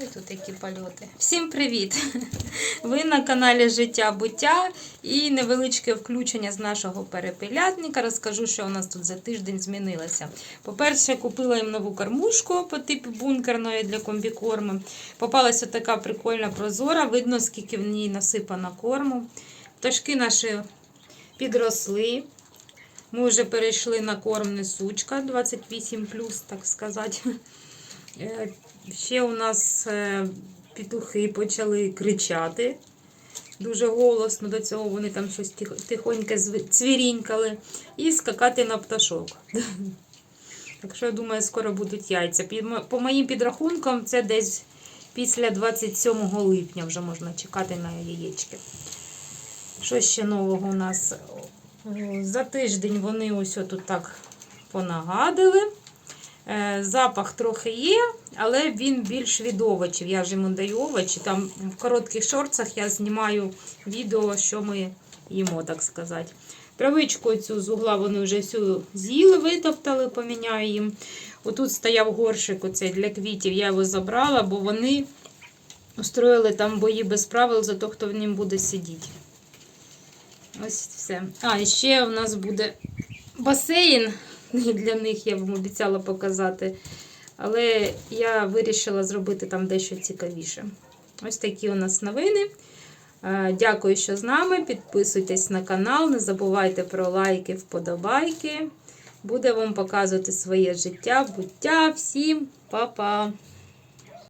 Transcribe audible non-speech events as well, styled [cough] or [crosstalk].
Ой, тут які польоти. Всім привіт! Ви на каналі Життя Буття і невеличке включення з нашого перепелятника. Розкажу, що у нас тут за тиждень змінилося. По-перше, купила їм нову кормушку по типу бункерної для комбікорму. Попалася така прикольна прозора, видно, скільки в ній насипано корму. Пташки наші підросли. Ми вже перейшли на корм несучка 28, так сказати. Е, Ще у нас е, петухи почали кричати дуже голосно. До цього вони там щось тихо- тихонько цвірінькали. І скакати на пташок. [laughs] Так що, я думаю, скоро будуть яйця. По моїм підрахункам, це десь після 27 липня вже можна чекати на яєчки. Що ще нового у нас? За тиждень вони ось тут так понагадили. Е, Запах трохи є, але він більш від овочів. Я ж йому даю овочі. Там в коротких шорцах я знімаю відео, що ми їмо, так сказати. Травичку цю з угла вони вже всю з'їли, витоптали, поміняю їм. Отут стояв горшик оцей для квітів, я його забрала, бо вони устроїли там бої без правил за те, хто в нім буде сидіти. Ось все. А, ще у нас буде басейн. [laughs] Для них я вам обіцяла показати. Але я вирішила зробити там дещо цікавіше. Ось такі у нас новини. Е, Дякую, що з нами. Підписуйтесь на канал, не забувайте про лайки, вподобайки. Буде вам показувати своє життя, буття. Всім па-па!